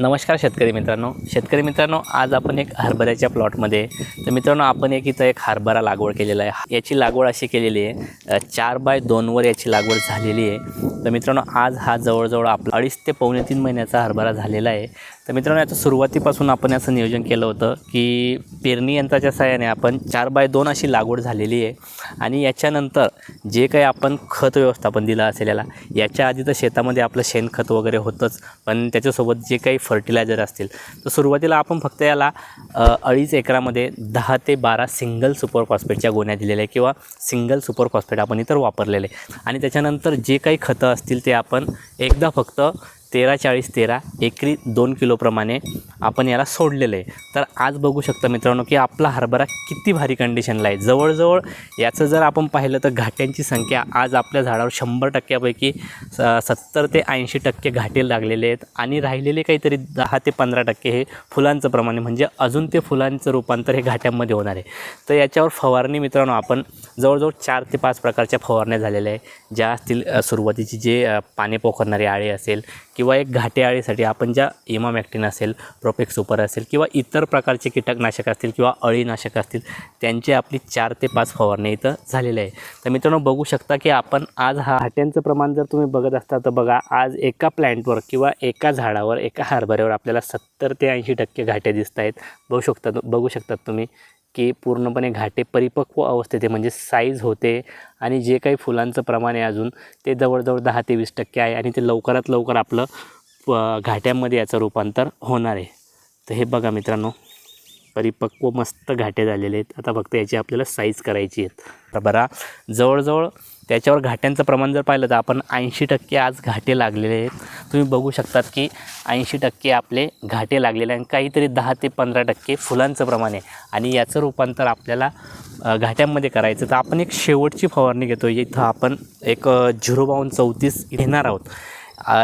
नमस्कार शेतकरी मित्रांनो. शेतकरी मित्रांनो आज आपण एक हरभऱ्याच्या प्लॉटमध्ये तर मित्रांनो आपण एक इथं एक हरभरा लागवड केलेला आहे. याची लागवड अशी केलेली आहे. चार बाय दोनवर याची लागवड झालेली आहे. तर मित्रांनो आज हा जवळजवळ आपला अडीच ते पावणे तीन महिन्याचा हरभरा झालेला आहे. तर मित्रांनो याचं सुरुवातीपासून आपण असं नियोजन केलं होतं की पेरणी यंत्राच्या सहाय्याने आपण चार बाय दोन अशी लागवड झालेली आहे. आणि याच्यानंतर जे काही आपण खत व्यवस्थापन दिलं असेल याला याच्या आधी तर शेतामध्ये आपलं शेणखत वगैरे होतंच. पण त्याच्यासोबत जे काही फर्टिलायझर असतील तर सुरुवातीला आपण फक्त याला अडीच एकरामध्ये दहा ते बारा सिंगल सुपर फॉस्फेटच्या गोण्या दिलेल्या आहे किंवा सिंगल सुपर फॉस्फेट आपण इतर वापरलेले आहे. आणि त्याच्यानंतर जे काही खतं असतील ते आपण एकदा फक्त तेरा चाळीस तेरा एकरी दोन किलोप्रमाणे आपण याला सोडलेलं आहे. तर आज बघू शकता मित्रांनो की आपला हरभरा किती भारी कंडिशनला आहे. जवळजवळ याचं जर आपण पाहिलं तर घाट्यांची संख्या आज आपल्या झाडावर शंभर टक्क्यापैकी स सत्तर ते ऐंशी टक्के घाटे लागलेले आहेत आणि राहिलेले काहीतरी दहा ते पंधरा टक्के हे फुलांचं प्रमाण म्हणजे अजून ते फुलांचं रूपांतर हे घाट्यांमध्ये होणार आहे. तर याच्यावर फवारणी मित्रांनो आपण जवळजवळ चार ते पाच प्रकारच्या फवारण्या झालेल्या आहे ज्या असतील सुरुवातीची जे पाने पोखरणारी आळे असेल किंवा एक घाटेआळीसाठी आपण ज्या इमामॅक्टिन असेल प्रोपेक्स सुपर असेल किंवा इतर प्रकारचे कीटकनाशक असतील किंवा अळीनाशक असतील त्यांची आपली चार ते पाच फवारणी इथं झालेले आहे. तर मित्रांनो बघू शकता की आपण आज हा घाट्यांचं प्रमाण जर तुम्ही बघत असता तर बघा आज एका प्लॅन्टवर किंवा एका झाडावर एका हरभऱ्यावर आपल्याला सत्तर ते ऐंशी टक्के घाटे दिसत आहेत. बघू शकता बघू शकतात तुम्ही. की पूर्णपणे घाटे परिपक्व अवस्थेत आहे. म्हणजे साईज होते आणि जे काही फुलांचं प्रमाण आहे अजून ते जवळजवळ दहा ते वीस टक्के आहे आणि ते लवकरात लवकर आपलं प- घाट्यामध्ये याचं रूपांतर होणार आहे. तर हे बघा मित्रांनो परिपक्व मस्त घाटे झालेले आहेत. आता फक्त याची आपल्याला साईज करायची आहेत. तर बरा जवळजवळ त्याच्यावर घाट्यांचं प्रमाण जर पाहिलं तर आपण ऐंशी टक्के आज घाटे लागलेले आहेत. तुम्ही बघू शकतात की ऐंशी टक्के आपले घाटे लागलेले आहे आणि काहीतरी दहा ते पंधरा टक्के फुलांचं प्रमाण आहे. आणि याचं रूपांतर आपल्याला घाट्यांमध्ये करायचं तर आपण एक शेवटची फवारणी घेतो इथं आपण एक झिरो बावन्न चौतीस घेणार आहोत.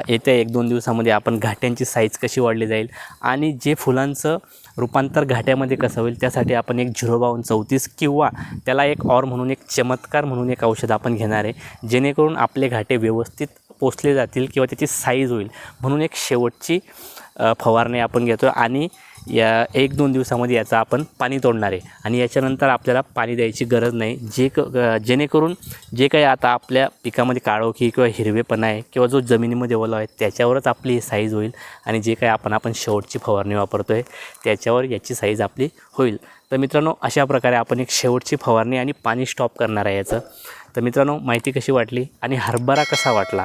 येत्या एक दोन दिवसामध्ये आपण घाट्यांची साईज कशी वाढली जाईल आणि जे फुलांचं रूपांतर घाट्यामध्ये कसं होईल त्यासाठी आपण एक झिरो बावन्न चौतीस किंवा त्याला एक ऑर म्हणून एक चमत्कार म्हणून एक औषध आपण घेणार आहे. जेणेकरून आपले घाटे व्यवस्थित पोचले जातील किंवा त्याची साईज होईल. म्हणून एक शेवटची फवारणी आपण घेतो आणि या एक दोन दिवसामध्ये याचं आपण पाणी तोडणार आहे. आणि याच्यानंतर आपल्याला पाणी द्यायची गरज नाही. जे क जेणेकरून जे काही आता आपल्या पिकामध्ये काळोखी किंवा हिरवेपणा आहे किंवा जो जमिनीमध्ये ओला आहे त्याच्यावरच आपली ही साईज होईल आणि जे काही आपण आपण शेवटची फवारणी वापरतो आहे त्याच्यावर याची साईज आपली होईल. तर मित्रांनो अशा प्रकारे आपण एक शेवटची फवारणी आणि पाणी स्टॉप करणार आहे याचं. तर मित्रांनो माहिती कशी वाटली आणि हरभरा कसा वाटला?